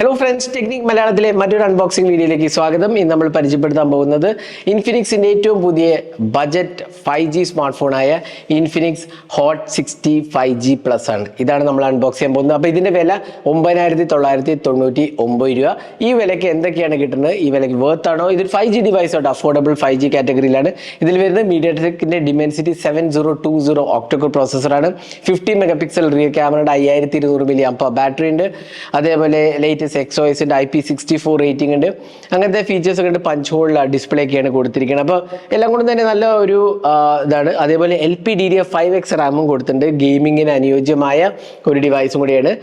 Hello friends technique മലയാളത്തിലെ മറ്റൊരു unboxing വീഡിയോയിലേക്ക് സ്വാഗതം. ഇന്ന് നമ്മൾ പരിചയപ്പെടുത്താൻ പോകുന്നത് ഇൻഫിനിക്സിന്റെ ഏറ്റവും പുതിയ budget five G smart ഫോണായ Infinix hot sixty five G plus ആണ്. ഇതാണ് നമ്മൾ അൺബോക്സ് ചെയ്യാൻ പോകുന്നത്. അപ്പോൾ ഇതിന്റെ വില ഒമ്പതിനായിരത്തി തൊള്ളായിരത്തി തൊണ്ണൂറ്റി ഒമ്പത് രൂപ. ഈ വിലയ്ക്ക് എന്തൊക്കെയാണ് കിട്ടുന്നത്? ഈ വിലയ്ക്ക് വേർത്ത് ആണോ? ഇതൊരു ഫൈവ് ജി ഡിവൈസ് ആട്ടോ. അഫോർഡബിൾ ഫൈവ് ജി കാറ്റഗറിയിലാണ് ഇതിൽ വരുന്നത് media ടെക്കിന്റെ Dimensity seven zero two zero octa core പ്രോസസ്സറാണ് fifty mega pixel rear ക്യാമറയുടെ അയ്യായിരത്തി ഇരുന്നൂറ് മില്ലി അപ്പോൾ ബാറ്ററി ഉണ്ട്. അതേപോലെ ലേറ്റസ്റ്റ് എക്സ് ഒ എസിന്റെ I P sixty four rating ഉണ്ട്. അങ്ങനത്തെ ഫീച്ചേഴ്സ് ഒക്കെ ഉണ്ട്. പഞ്ച് ഹോൾ ഡിസ്പ്ലേ ഒക്കെയാണ് കൊടുത്തിരിക്കുന്നത്. അപ്പോൾ എല്ലാം കൊണ്ടും തന്നെ നല്ല ഒരു ഇതാണ്. അതേപോലെ L P D D F five X റാമും കൊടുത്തിട്ടുണ്ട്. ഗെയിമിങ്ങിന് അനുയോജ്യമായ ഒരു ഡിവൈസും കൂടിയാണ്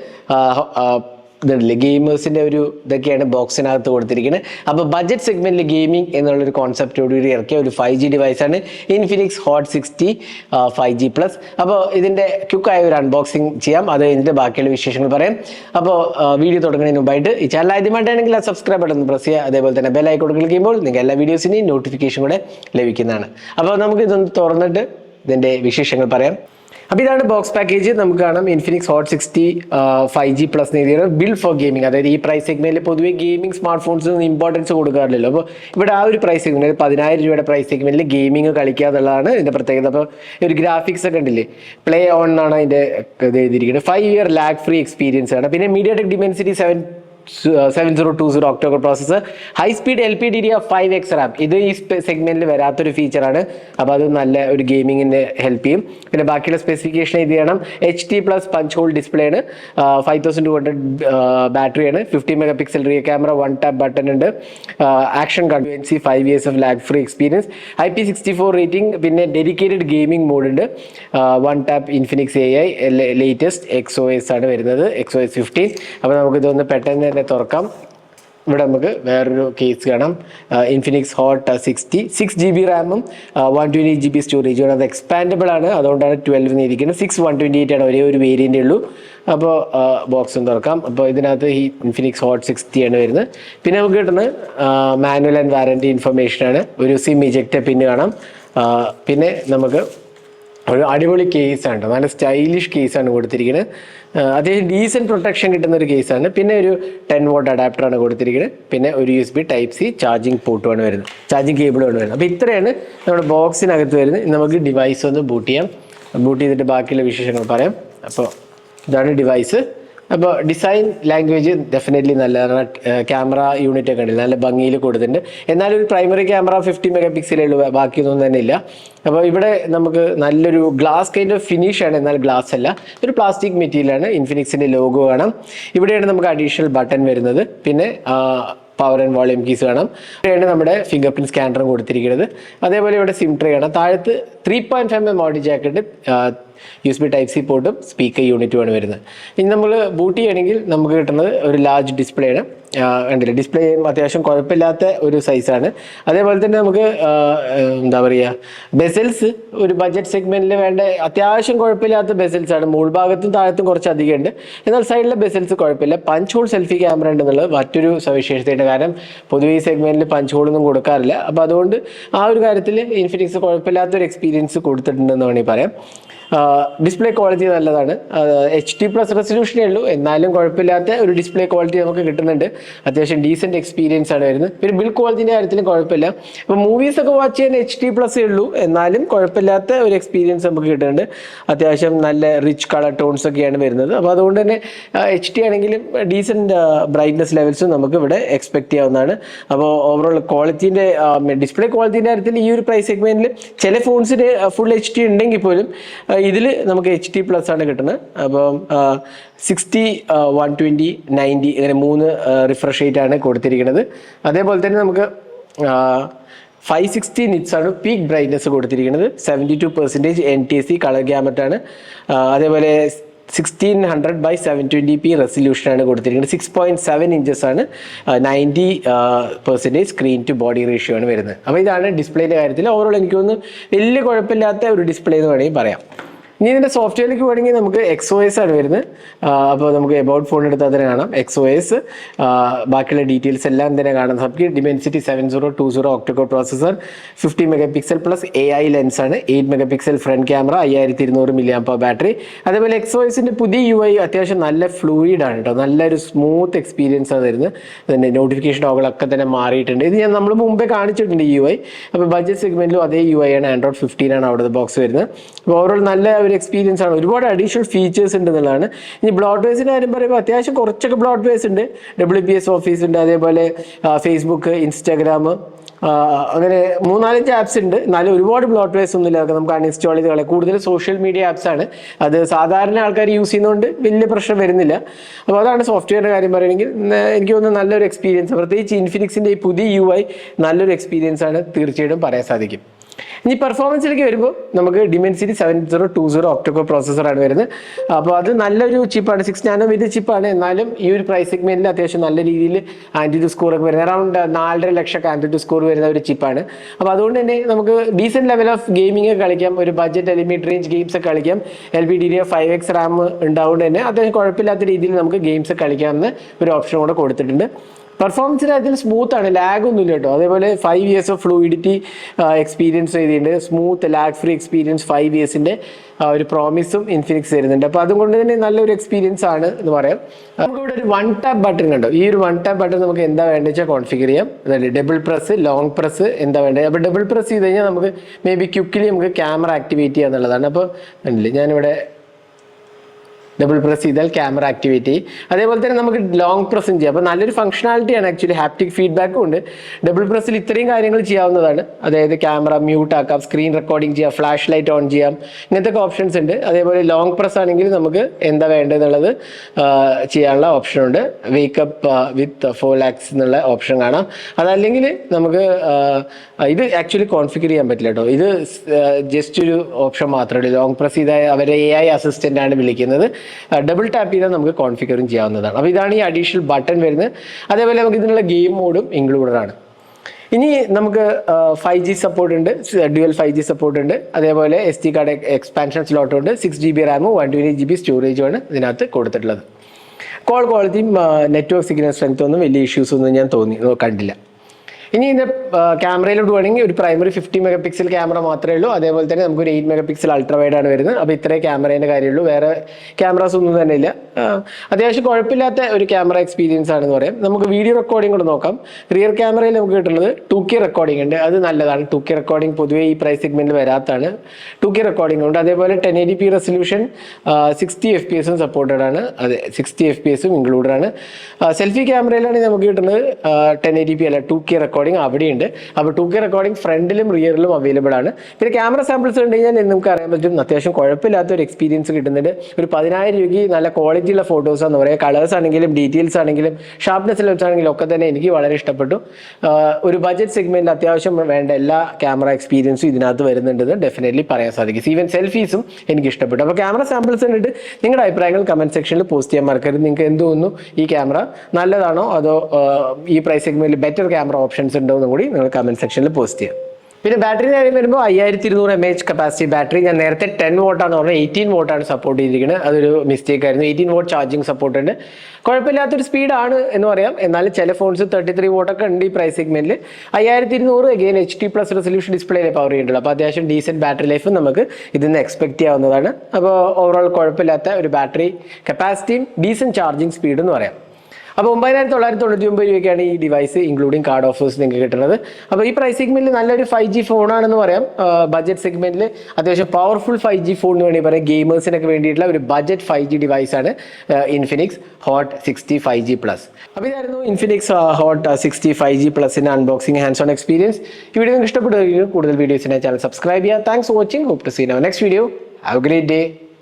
ഇതുണ്ടല്ലേ ഗെയിമേഴ്സിന്റെ ഒരു ഇതൊക്കെയാണ് ബോക്സിനകത്ത് കൊടുത്തിരിക്കുന്നത് അപ്പോൾ ബഡ്ജറ്റ് സെഗ്മെന്റിൽ ഗെയിമിംഗ് എന്നുള്ളൊരു കോൺസെപ്റ്റോടുകൂടി ഇറക്കിയ ഒരു five G ഡിവൈസാണ് Infinix hot sixty five G plus അപ്പോൾ ഇതിന്റെ ക്യുക്കായ ഒരു അൺബോക്സിങ് ചെയ്യാം. അത് കഴിഞ്ഞിട്ട് ബാക്കിയുള്ള വിശേഷങ്ങൾ പറയാം. അപ്പോൾ വീഡിയോ തുടങ്ങുന്നതിന് മുമ്പായിട്ട് ഈ ചാനൽ ആദ്യമായിട്ടാണെങ്കിൽ ആ സബ്സ്ക്രൈബ് ബട്ടൺ പ്രസ് ചെയ്യുക. അതേപോലെ തന്നെ ബെൽ ഐക്കോട്ട് ക്ലിക്ക് ചെയ്യുമ്പോൾ നിങ്ങൾക്ക് എല്ലാ വീഡിയോസിനെയും നോട്ടിഫിക്കേഷൻ കൂടെ ലഭിക്കുന്നതാണ്. അപ്പോൾ നമുക്ക് ഇതൊന്ന് തുറന്നിട്ട് ഇതിന്റെ വിശേഷങ്ങൾ പറയാം. അപ്പോൾ ഇതാണ് ബോക്സ് പാക്കേജ് നമുക്ക് കാണാം Infinix hot sixty five G plus എഴുതിയത് ബിൽഡ് ഫോർ ഗെയിമിംഗ് അതായത് ഈ പ്രൈസ് സെഗ്മെന്റിൽ പൊതുവേ ഗെയിമിംഗ് സ്മാർട്ട് ഫോൺസിന് ഇമ്പോർട്ടൻസ് കൊടുക്കാറില്ലല്ലോ. അപ്പോൾ ഇവിടെ ആ ഒരു പ്രൈസ് സെഗ്മെന്റ് പതിനായിരം രൂപയുടെ പ്രൈസ് സെഗ്മെന്റിൽ ഗെയിമിംഗ് കളിക്കുക എന്നുള്ളതാണ് ഇതിന്റെ പ്രത്യേകത. അപ്പോൾ ഒരു ഗ്രാഫിക്സ് ഒക്കെ ഉണ്ടല്ലേ പ്ലേ ഓൺ എന്നാണ് അതിന്റെ ഇത് എഴുതിയിരിക്കുന്നത്. Five year lag free experience ആണ്. പിന്നെ MediaTek Dimensity seven seven zero two zero October processor high speed L P D D five X RAM ഇത് ഈ സെഗ്മെന്റിൽ വരാത്തൊരു ഫീച്ചറാണ് അപ്പോൾ അത് നല്ല ഒരു ഗെയിമിങ്ങിന് ഹെൽപ്പ് ചെയ്യും. പിന്നെ ബാക്കിയുള്ള സ്പെസിഫിക്കേഷൻ ഇത് ചെയ്യണം. H T plus punch hole display ആണ്. ഫൈവ് തൗസൻഡ് ടു ഹൺഡ്രഡ് ബാറ്ററിയാണ് fifty megapixel rear camera one tap button ഉണ്ട്. Action convenience five years of lag free experience I P sixty four rating പിന്നെ dedicated gaming mode ഉണ്ട്. One tap Infinix A I latest X O S ആണ് വരുന്നത്. X O S fifteen അപ്പോൾ നമുക്കിതൊന്ന് പെട്ടെന്ന് തന്നെ തുറക്കാം. ഇവിടെ നമുക്ക് വേറൊരു കേസ് കാണാം. Infinix hot sixty six G B റാമും വൺ ട്വന്റി ജി ബി സ്റ്റോറേജും അത് എക്സ്പാൻഡബിൾ ആണ്. അതുകൊണ്ടാണ് ട്വൽവിന് ഇരിക്കുന്നത്. സിക്സ് വൺ ട്വന്റി എയ്റ്റ് ആണ് ഒരേ ഒരു വേരിയന്റ് ഉള്ളൂ. അപ്പോൾ ബോക്സും തുറക്കാം. അപ്പോൾ ഇതിനകത്ത് ഈ ഇൻഫിനിക്സ് ഹോട്ട് സിക്സ്റ്റി ആണ് വരുന്നത്. പിന്നെ നമുക്ക് കിട്ടുന്നത് മാനുവൽ ആൻഡ് വാറന്റി ഇൻഫർമേഷനാണ് ഒരു സിം ഇജക്റ്റ് പിന്നെ കാണാം. പിന്നെ നമുക്ക് ഒരു അടിപൊളി കേസാണ് നല്ല സ്റ്റൈലിഷ് കേസാണ് കൊടുത്തിരിക്കുന്നത് അത്യാവശ്യം ഡീസന്റ് പ്രൊട്ടക്ഷൻ കിട്ടുന്ന ഒരു കേസാണ്. പിന്നെ ഒരു ടെൻ വോട്ട് അഡാപ്റ്ററാണ് കൊടുത്തിരിക്കുന്നത് പിന്നെ ഒരു U S B type C charging പോർട്ടുമാണ് വരുന്നത്. ചാർജിങ് കേബിളുമാണ് വരുന്നത്. അപ്പോൾ ഇത്രയാണ് നമ്മുടെ ബോക്സിനകത്ത് വരുന്നത്. നമുക്ക് ഡിവൈസ് ഒന്ന് ബൂട്ട് ചെയ്യാം. ബൂട്ട് ചെയ്തിട്ട് ബാക്കിയുള്ള വിശേഷങ്ങൾ പറയാം. അപ്പോൾ ഇതാണ് ഡിവൈസ് അപ്പോൾ ഡിസൈൻ ലാംഗ്വേജ് ഡെഫിനറ്റ്ലി നല്ല ക്യാമറ യൂണിറ്റ് ഒക്കെ ഉണ്ട് നല്ല ഭംഗിയിൽ കൊടുത്തിട്ടുണ്ട്. എന്നാലും ഒരു പ്രൈമറി ക്യാമറ ഫിഫ്റ്റി മെഗാ പിക്സലേ ഉള്ളൂ ബാക്കിയൊന്നും തന്നെ ഇല്ല. അപ്പോൾ ഇവിടെ നമുക്ക് നല്ലൊരു ഗ്ലാസ് കൈൻഡ് ഓഫ് ഫിനിഷ് ആണ്. എന്നാൽ ഗ്ലാസ് അല്ല. ഒരു പ്ലാസ്റ്റിക് മെറ്റീരിയലാണ് ഇൻഫിനിക്സിന്റെ ലോഗോ കാണാം. ഇവിടെയാണ് നമുക്ക് അഡീഷണൽ ബട്ടൺ വരുന്നത്. പിന്നെ പവർ ആൻഡ് വോളിയം കീസ് വേണം. ഇവിടെയാണ് നമ്മുടെ ഫിംഗർ പ്രിന്റ് സ്കാനറും കൊടുത്തിരിക്കുന്നത്. അതേപോലെ ഇവിടെ സിം ട്രേ ആണ്. താഴത്ത് three point five M audio jacket U S B type C പോർട്ടും speaker യൂണിറ്റുമാണ് വരുന്നത്. ഇനി നമ്മൾ ബൂട്ട് ചെയ്യണമെങ്കിൽ നമുക്ക് കിട്ടുന്നത് ഒരു ലാർജ് ഡിസ്പ്ലേ ആണ്. കണ്ടില്ലേ? ഡിസ്പ്ലേ അത്യാവശ്യം കുഴപ്പമില്ലാത്ത ഒരു സൈസാണ്. അതേപോലെ തന്നെ നമുക്ക് എന്താ പറയുക ബെസൽസ് ഒരു ബഡ്ജറ്റ് സെഗ്മെന്റിൽ വേണ്ട അത്യാവശ്യം കുഴപ്പമില്ലാത്ത ബെസൽസ് ആണ് മുൾഭാഗത്തും താഴത്തും കുറച്ച് അധികം ഉണ്ട് എന്നാൽ സൈഡിലെ ബെസൽസ് കുഴപ്പമില്ല. പഞ്ച് ഹോൾ സെൽഫി ക്യാമറ ഉണ്ട് എന്നുള്ളത് മറ്റൊരു സവിശേഷതയുണ്ട് കാരണം പൊതുവെ ഈ സെഗ്മെന്റിൽ പഞ്ച് ഹോളൊന്നും കൊടുക്കാറില്ല. അപ്പോൾ അതുകൊണ്ട് ആ ഒരു കാര്യത്തിൽ ഇൻഫിനിക്സ് കുഴപ്പമില്ലാത്ത ഒരു എക്സ്പീരിയൻസ് കൊടുത്തിട്ടുണ്ടെന്ന് വേണമെങ്കിൽ പറയാം. ഡിസ്പ്ലേ ക്വാളിറ്റി നല്ലതാണ്. എച്ച് ഡി പ്ലസ് റെസൊല്യൂഷനേ ഉള്ളൂ. എന്നാലും കുഴപ്പമില്ലാത്ത ഒരു ഡിസ്പ്ലേ ക്വാളിറ്റി നമുക്ക് കിട്ടുന്നുണ്ട്. അത്യാവശ്യം ഡീസെന്റ് എക്സ്പീരിയൻസ് ആണ് വരുന്നത്. പിന്നെ ബിൽ ക്വാളിറ്റിന്റെ കാര്യത്തിലും കുഴപ്പമില്ല. അപ്പോൾ മൂവീസ് ഒക്കെ വാച്ച് ചെയ്യാൻ എച്ച് ഡി പ്ലസ് ഉള്ളൂ. എന്നാലും കുഴപ്പമില്ലാത്ത ഒരു എക്സ്പീരിയൻസ് നമുക്ക് കിട്ടുന്നുണ്ട്. അത്യാവശ്യം നല്ല റിച്ച് കളർ ടോൺസ് ഒക്കെയാണ് വരുന്നത്. അപ്പോൾ അതുകൊണ്ട് തന്നെ എച്ച് ഡി ആണെങ്കിലും ഡീസെന്റ് ബ്രൈറ്റ്നസ് ലെവൽസും നമുക്ക് ഇവിടെ എക്സ്പെക്ട് ചെയ്യാവുന്നതാണ്. അപ്പോൾ ഓവറോൾ ക്വാളിറ്റീന്റെ ഡിസ്പ്ലേ ക്വാളിറ്റീന്റെ കാര്യത്തിൽ ഈ ഒരു പ്രൈസ് സെഗ്മെന്റിൽ ചില ഫോൺസിന് ഫുൾ എച്ച് ഡി ഉണ്ടെങ്കിൽ പോലും ഇതിൽ നമുക്ക് എച്ച് ഡി പ്ലസ് ആണ് കിട്ടുന്നത് അപ്പം സിക്സ്റ്റി വൺ ട്വന്റി നയന്റി ഇങ്ങനെ മൂന്ന് റിഫ്രഷ് റേറ്റ് ആണ് കൊടുത്തിരിക്കുന്നത്. അതേപോലെ തന്നെ നമുക്ക് ഫൈവ് സിക്സ്റ്റി നിറ്റ്സ് ആണ് പീക്ക് ബ്രൈറ്റ്നസ് കൊടുത്തിരിക്കുന്നത്. Seventy two percentage N T S C colour gamut ആണ് അതേപോലെ sixteen hundred by seven twenty P റെസൊല്യൂഷനാണ് കൊടുത്തിരിക്കുന്നത്. സിക്സ് പോയിന്റ് സെവൻ ഇഞ്ചസ് ആണ് ninety percentage screen to body ratio ആണ് വരുന്നത്. അപ്പോൾ ഇതാണ് ഡിസ്പ്ലേയുടെ കാര്യത്തിൽ ഓവറോൾ എനിക്ക് തോന്നുന്നു വലിയ കുഴപ്പമില്ലാത്ത ഒരു ഡിസ്പ്ലേ എന്ന് വേണമെങ്കിൽ പറയാം. ഇനി ഇതിന്റെ സോഫ്റ്റ്വെയറിലേക്ക് പോകണമെങ്കിൽ നമുക്ക് എക്സ് ഒ എസ് ആണ് വരുന്നത്. അപ്പോൾ നമുക്ക് എബൌട്ട് ഫോൺ എടുത്താൽ തന്നെ കാണാം. എക്സ് ഒ എസ് ബാക്കിയുള്ള ഡീറ്റെയിൽസ് എല്ലാം തന്നെ കാണാം. നമുക്ക് Dimensity seven zero two zero octa core processor fifty megapixel plus A I lens ആണ്. Eight mega pixel front camera അയ്യായിരത്തി ഇരുന്നൂറ് മില്ലി ആമ്പ ബാറ്ററി അതേപോലെ എക്സ് ഒ എസിന്റെ പുതിയ യു ഐ അത്യാവശ്യം നല്ല ഫ്ലൂയിഡ് ആണ് കേട്ടോ നല്ലൊരു സ്മൂത്ത് എക്സ്പീരിയൻസ് ആണ് തരുന്നത്. അതിന്റെ നോട്ടിഫിക്കേഷൻ ടോകളൊക്കെ തന്നെ മാറിയിട്ടുണ്ട്. ഇത് ഞാൻ നമ്മൾ മുമ്പേ കാണിച്ചിട്ടുണ്ട് യു ഐ അപ്പോൾ ബഡ്ജറ്റ് സെഗ്മെന്റിലും അതേ യു ഐ ആണ്. ആൻഡ്രോയിഡ് ഫിഫ്റ്റീൻ ആണ് അവിടുത്തെ ബോക്സ് വരുന്നത്. അപ്പോൾ ഓവറോൾ നല്ല ഒരു എക്സ്പീരിയൻസ് ആണ്. ഒരുപാട് അഡീഷണൽ ഫീച്ചേഴ്സ് ഉണ്ട് എന്നുള്ളതാണ്. ഇനി ബ്ലോഡ് ബേസിന്റെ കാര്യം പറയുമ്പോൾ അത്യാവശ്യം കുറച്ചൊക്കെ ബ്ലോഡ് വേസ് ഉണ്ട്. ഡബ്ല്യു പി എസ് ഓഫീസ് ഉണ്ട് അതേപോലെ ഫേസ്ബുക്ക് ഇൻസ്റ്റാഗ്രാം അങ്ങനെ മൂന്നാലഞ്ച് ആപ്സ് ഉണ്ട്. എന്നാലും ഒരുപാട് ബ്ലോട്ട് വേസ് ഒന്നുമില്ല. അതൊക്കെ നമുക്ക് അൺഇൻസ്റ്റാൾ ചെയ്ത് കളയാം. കൂടുതൽ സോഷ്യൽ മീഡിയ ആപ്സ് ആണ്. അത് സാധാരണ ആൾക്കാർ യൂസ് ചെയ്യുന്നതുകൊണ്ട് വലിയ പ്രശ്നം വരുന്നില്ല. അപ്പോൾ അതാണ് സോഫ്റ്റ്വെയറിന്റെ കാര്യം പറയുകയാണെങ്കിൽ എനിക്ക് തോന്നുന്നു നല്ലൊരു എക്സ്പീരിയൻസ് പ്രത്യേകിച്ച് ഇൻഫിനിക്സിന്റെ ഈ പുതിയ യു ഐ നല്ലൊരു എക്സ്പീരിയൻസ് ആണ്. തീർച്ചയായിട്ടും പറയാൻ സാധിക്കും. ഇനി പെർഫോമൻസിലേക്ക് വരുമ്പോൾ നമുക്ക് Dimensity seven zero two zero octa core പ്രോസസ്സറാണ് വരുന്നത്. അപ്പോൾ അത് നല്ലൊരു ചിപ്പാണ് സിക്സ് നാനോ വിത്ത് ചിപ്പാണ് എന്നാലും ഈ ഒരു പ്രൈസ് സെഗ്മെന്റിൽ അത്യാവശ്യം നല്ല രീതിയിൽ ആന്റിറ്റി സ്കോർ ഒക്കെ വരുന്നത്. അറൗണ്ട് നാലര ലക്ഷം ആന്റിറ്റി സ്കോർ വരുന്ന ഒരു ചിപ്പാണ് അപ്പോൾ അതുകൊണ്ട് തന്നെ നമുക്ക് ഡീസെന്റ് ലെവൽ ഓഫ് ഗെയിമിംഗ് കളിക്കാം. ഒരു ബഡ്ജറ്റ് മിഡ് റേഞ്ച് ഗെയിംസ് ഒക്കെ കളിക്കാം. L B D five X RAM ഉണ്ടാവുകൊണ്ട് തന്നെ. അത്യാവശ്യം കുഴപ്പമില്ലാത്ത രീതിയിൽ നമുക്ക് ഗെയിംസ് കളിക്കാമെന്ന് ഒരു ഓപ്ഷൻ കൂടെ കൊടുത്തിട്ടുണ്ട്. പെർഫോമൻസിന് അതിൽ സ്മൂത്ത് ആണ്. ലാഗ് ഒന്നുമില്ല കേട്ടോ. അതേപോലെ five years of fluidity experience ചെയ്തിട്ടുണ്ട്. Smooth lag free experience five ഇയേഴ്സിന്റെ ഒരു പ്രോമിസും ഇൻഫിനിക്സ് തരുന്നുണ്ട്. അപ്പോൾ അതുകൊണ്ട് തന്നെ നല്ലൊരു എക്സ്പീരിയൻസ് ആണ് എന്ന് പറയാം. നമുക്ക് ഇവിടെ ഒരു വൺ ടാപ്പ് ബട്ടൺ കണ്ടോ? ഈ ഒരു വൺ ടാപ്പ് ബട്ടൺ നമുക്ക് എന്താ വേണ്ടത് വെച്ചാൽ കോൺഫിഗർ ചെയ്യാം. അതായത് ഡബിൾ പ്രസ് ലോങ് പ്രസ് എന്താ വേണ്ടത്? അപ്പോൾ ഡബിൾ പ്രസ് ചെയ്ത് കഴിഞ്ഞാൽ നമുക്ക് മേ ബി ക്യുക്കിലി നമുക്ക് ക്യാമറ ആക്ടിവേറ്റ് ചെയ്യുക എന്നുള്ളതാണ് അപ്പോൾ ഞാനിവിടെ ഡബിൾ പ്രസ് ചെയ്താൽ ക്യാമറ ആക്ടിവിറ്റി അതേപോലെ തന്നെ നമുക്ക് ലോങ് പ്രസ്സും ചെയ്യാം. അപ്പോൾ നല്ലൊരു ഫംഗ്ഷനാലിറ്റിയാണ് ആക്ച്വലി ഹാപ്റ്റിക് ഫീഡ്ബാക്കും ഉണ്ട്. ഡബിൾ പ്രസ്സിൽ ഇത്രയും കാര്യങ്ങൾ ചെയ്യാവുന്നതാണ്. അതായത് ക്യാമറ മ്യൂട്ട് ആക്കാം സ്ക്രീൻ റെക്കോർഡിംഗ് ചെയ്യാം ഫ്ലാഷ് ലൈറ്റ് ഓൺ ചെയ്യാം ഇങ്ങനത്തെയൊക്കെ ഓപ്ഷൻസ് ഉണ്ട്. അതേപോലെ ലോങ് പ്രസ് ആണെങ്കിൽ നമുക്ക് എന്താ വേണ്ടതെന്നുള്ളത് ചെയ്യാനുള്ള ഓപ്ഷൻ ഉണ്ട്. വേക്കപ്പ് വിത്ത് ഫോർ ലാക്സ് എന്നുള്ള ഓപ്ഷൻ കാണാം. അതല്ലെങ്കിൽ നമുക്ക് ഇത് ആക്ച്വലി കോൺഫിഗർ ചെയ്യാൻ പറ്റില്ല കേട്ടോ. ഇത് ജസ്റ്റ് ഒരു ഓപ്ഷൻ മാത്രമേ ഉള്ളൂ. ലോങ് പ്രസ് ചെയ്താൽ അവരെ എ ഐ അസിസ്റ്റന്റ് ആണ് വിളിക്കുന്നത്. ഡബിൾ ടാപ്പ് ചെയ്താൽ നമുക്ക് കോൺഫിഗറും ചെയ്യാവുന്നതാണ്. അപ്പോൾ ഇതാണ് ഈ അഡീഷണൽ ബട്ടൺ വരുന്നത്. അതേപോലെ നമുക്ക് ഇതിനുള്ള ഗെയിം മോഡും ഇൻക്ലൂഡഡ് ആണ്. ഇനി നമുക്ക് ഫൈവ് ജി സപ്പോർട്ട് ഉണ്ട്. ഡ്യുവൽ ഫൈവ് ജി സപ്പോർട്ട് ഉണ്ട്. അതേപോലെ S T card expansion slot ഉണ്ട്. സിക്സ് ജി ബി റാമും വൺ ട്വന്റി ജി ബി സ്റ്റോറേജുമാണ് ഇതിനകത്ത് കൊടുത്തിട്ടുള്ളത്. കോൾ ക്വാളിറ്റിയും നെറ്റ്വർക്ക് സിഗ്നൽ സ്ട്രെങ്ത് ഒന്നും വലിയ ഇഷ്യൂസ് ഒന്നും ഞാൻ തോന്നി കണ്ടില്ല. ഇനി ഇതിന്റെ ക്യാമറയിലോട്ട് വേണമെങ്കിൽ ഒരു primary fifty mega pixel camera മാത്രമേ ഉള്ളൂ. അതേപോലെ തന്നെ നമുക്ക് ഒരു eight mega pixel ultra wide ആണ് വരുന്നത്. അപ്പോൾ ഇത്രേ ക്യാമറേന്റെ കാര്യമുള്ളൂ. വേറെ ക്യാമറാസ് ഒന്നും തന്നെ ഇല്ല. അത്യാവശ്യം കുഴപ്പമില്ലാത്ത ഒരു ക്യാമറ എക്സ്പീരിയൻസ് ആണെന്ന് പറയാം. നമുക്ക് വീഡിയോ റെക്കോർഡിംഗ് കൂടെ നോക്കാം. റിയർ ക്യാമറയിൽ നമുക്ക് കിട്ടുന്നത് ടു കെ റെക്കോർഡിംഗ് ഉണ്ട്. അത് നല്ലതാണ്. ടു കെ റെക്കോർഡിംഗ് പൊതുവേ ഈ പ്രൈസ് സെഗ്മെന്റിൽ വരാത്തതാണ് ടു കെ റെക്കോർഡിംഗ് ഉണ്ട്. അതേപോലെ ten A D P resolution sixty F P എസും സപ്പോർട്ടഡ് ആണ്. അതെ സിക്സ്റ്റി എഫ് പി എസും ഇൻക്ലൂഡഡ് ആണ്. സെൽഫി ക്യാമറയിലാണ് നമുക്ക് കിട്ടുന്നത് ടെൻ എ ഡി പി അല്ല ടു കെ റെക്കോർഡിംഗ് അവിടെയുണ്ട്. അപ്പോൾ ടു കെ റെക്കോർഡിംഗ് ഫ്രണ്ടിലും റിയറിലും അവൈലബിൾ ആണ്. പിന്നെ ക്യാമറ സാമ്പിൾസ് കണ്ടു കഴിഞ്ഞാൽ നമുക്ക് അറിയാൻ പറ്റും. അത്യാവശ്യം കുഴപ്പമില്ലാത്ത ഒരു എക്സ്പീരിയൻസ് കിട്ടുന്നുണ്ട്. ഒരു പതിനായിരം രൂപയ്ക്ക് നല്ല ക്വാളിറ്റിയുള്ള ഫോട്ടോസ് എന്ന് പറയുക കളേഴ്സ് ആണെങ്കിലും ഡീറ്റെയിൽസ് ആണെങ്കിലും ഷാർപ്നെസ് ലെവൽസ് ആണെങ്കിലും ഒക്കെ തന്നെ എനിക്ക് വളരെ ഇഷ്ടപ്പെട്ടു. ഒരു ബഡ്ജറ്റ് സെഗ്മെന്റിൽ അത്യാവശ്യം വേണ്ട എല്ലാ ക്യാമറ എക്സ്പീരിയൻസും ഇതിനകത്ത് വരുന്നുണ്ടെന്ന് ഡെഫിനറ്റ്ലി പറയാൻ സാധിക്കും. ഈവൻ സെൽഫീസും എനിക്ക് ഇഷ്ടപ്പെട്ടു. അപ്പോൾ ക്യാമറ സാമ്പിൾസ് കണ്ടിട്ട് നിങ്ങളുടെ അഭിപ്രായങ്ങൾ കമന്റ് സെക്ഷനിൽ പോസ്റ്റ് ചെയ്യാൻ മറക്കരുത്. നിങ്ങൾക്ക് എന്ത് തോന്നുന്നു? ഈ ക്യാമറ നല്ലതാണോ? അതോ ഈ പ്രൈസ് സെഗ്മെന്റിൽ ബെറ്റർ ക്യാമറ ഓപ്ഷൻസ് ഉണ്ടോ എന്നും കൂടി നിങ്ങൾ കമന്റ് സെക്ഷനിൽ പോസ്റ്റ് ചെയ്യാം. പിന്നെ ബാറ്ററി കാര്യം വരുമ്പോൾ അയ്യായിരത്തി ഇരുന്നൂറ് എം എച്ച് കപ്പാസിറ്റി ബാറ്ററി ഞാൻ നേരത്തെ ടെൻ വോട്ടാണ് പറഞ്ഞത് എയ്റ്റീൻ വോട്ടാണ് സപ്പോർട്ട് ചെയ്തിരിക്കുന്നത് അതൊരു മിസ്റ്റേക്ക് ആയിരുന്നു. എയ്റ്റീൻ വോട്ട് ചാർജിങ് സപ്പോർട്ട് ഉണ്ട്. കുഴപ്പമില്ലാത്തൊരു സ്പീഡാണ് എന്ന് പറയാം. എന്നാലും ചില ഫോൺസ് തേർട്ടി ത്രീ വോട്ടൊക്കെ ഉണ്ട് ഈ പ്രൈസ് സെഗ്മെന്റിൽ അയ്യായിരത്തി ഇരുന്നൂറ് again H D plus resolution ഡിസ്പ്ലേയിലെ power ചെയ്യുന്നുള്ളൂ അപ്പോൾ അത്യാവശ്യം ഡീസെന്റ് ബാറ്ററി ലൈഫും നമുക്ക് ഇതിൽ നിന്ന് എക്സ്പെക്ട് ചെയ്യാവുന്നതാണ്. അപ്പോൾ ഓവറോൾ കുഴപ്പമില്ലാത്ത ഒരു ബാറ്ററി കപ്പാസിറ്റിയും ഡീസന്റ് ചാർജിങ് സ്പീഡ് എന്ന് പറയാം. അപ്പോൾ ഒമ്പതിനായിരത്തി തൊള്ളായിരത്തി തൊണ്ണൂറ്റി ഒമ്പത് രൂപയ്ക്കാണ് ഈ ഡിവൈസ് ഇൻക്ലൂഡിങ് കാർഡ് ഓഫേഴ്സ് നിങ്ങൾക്ക് കിട്ടുന്നത്. അപ്പോൾ ഈ പ്രൈസ് സെഗ്മെന്റിൽ നല്ലൊരു ഫൈവ് ജി ഫോണാണെന്ന് പറയാം. ബജറ്റ് സെഗ്മെന്റിൽ അത്യാവശ്യം പവർഫുൾ ഫൈവ് ജി ഫോൺ എന്ന് വേണമെങ്കിൽ പറയാം. ഗെയിമേഴ്സിനൊക്കെ വേണ്ടിയിട്ടുള്ള ഒരു ബജറ്റ് ഫൈവ് ജി ആണ് Infinix hot sixty five G plus അപ്പോൾ ഇതായിരുന്നു Infinix hot sixty five G പ്ലസിന്റെ unboxing hands on experience ഈ വീഡിയോ നിങ്ങൾക്ക് ഇഷ്ടപ്പെടുകയും കൂടുതൽ വീഡിയോസിനെ ചാനൽ സബ്സ്ക്രൈബ് ചെയ്യുക. Thanks for watching hope to see no next video have great day